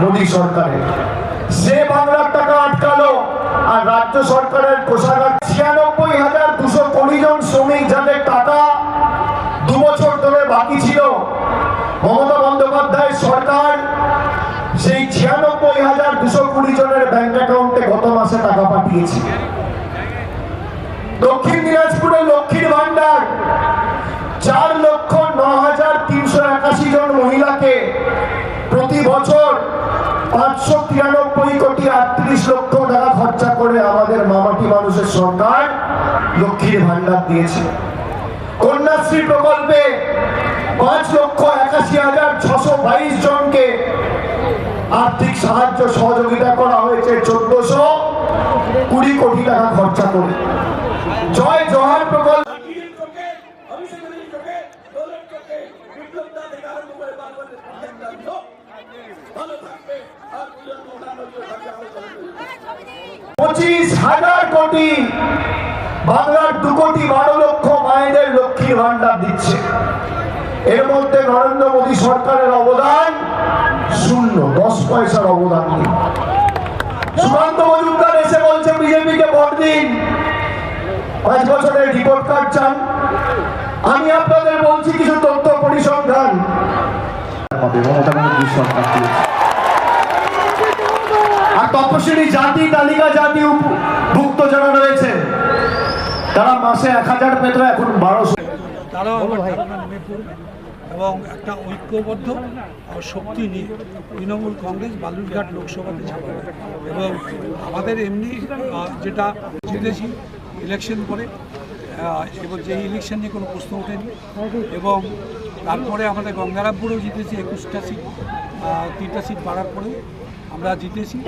মোদী সরকারের। সে বাংলার টাকা আটকালো, আর রাজ্য সরকারের কোষাগার ছিয়ানব্বই হাজার দুশো কুড়ি জন শ্রমিক, যাদের টাকা দু বছর ধরে বাকি ছিল। মমতা বন্দ্যোপাধ্যায় সরকার সেই ছিয়ানব্বই হাজার দুশো কুড়ি জনের ব্যাংক অ্যাকাউন্টে গত মাসে টাকা পাঠিয়েছে। দক্ষিণ দিনাজপুরের লক্ষ্মীর ভান্ডার প্রতি বছর পাঁচশো তিরানব্বই কোটি আটত্রিশ লক্ষ টাকা খরচা করে আমাদের মামাটি মানুষের সরকার লক্ষ্মীর ভান্ডার দিয়েছে। কন্যাশ্রী প্রকল্পে পাঁচ লক্ষ একাশি হাজার ছশো বাইশ জনকে আর্থিক সাহায্য সহযোগিতা করা হয়েছে চোদ্দশো কুড়ি কোটি টাকা খরচা করে। জয় পঁচিশ হাজার কোটি বাংলার দু কোটি বারো লক্ষ মায়েদের লক্ষ্মী ভান্ডার দিচ্ছে। এর মধ্যে নরেন্দ্র মোদী সরকারের অবদান শূন্য, দশ পয়সার অবদান নেই। সুকান্ত মজুমদার এসে বলছে, বিজেপিকে ভোট দিন। পাঁচ বছরের রিপোর্ট কার্ড চান। আমি আপনাদের বলছি কিছু তথ্য পরিসংখ্যান। মমতা ব্যানার্জির সরকার তপশিলি জাতি, তালিকা জাতি ভুক্ত যারা রয়েছে, তারা মাসে এক হাজার পেত এখন বারোশো। এবং একটা ঐক্যবদ্ধ শক্তি নিয়ে তৃণমূল কংগ্রেস বালুরঘাট লোকসভাতে ছাড়বে এবং আমাদের এমনি যেটা জিতেছি ইলেকশন করে এবং যে ইলেকশন নিয়ে কোনো প্রশ্ন ওঠেনি, এবং তারপরে আমাদের গঙ্গারামপুরেও জিতেছি একুশটা সিট তিনটা সিট বাড়ার পরেও। আমরা জিতেছি।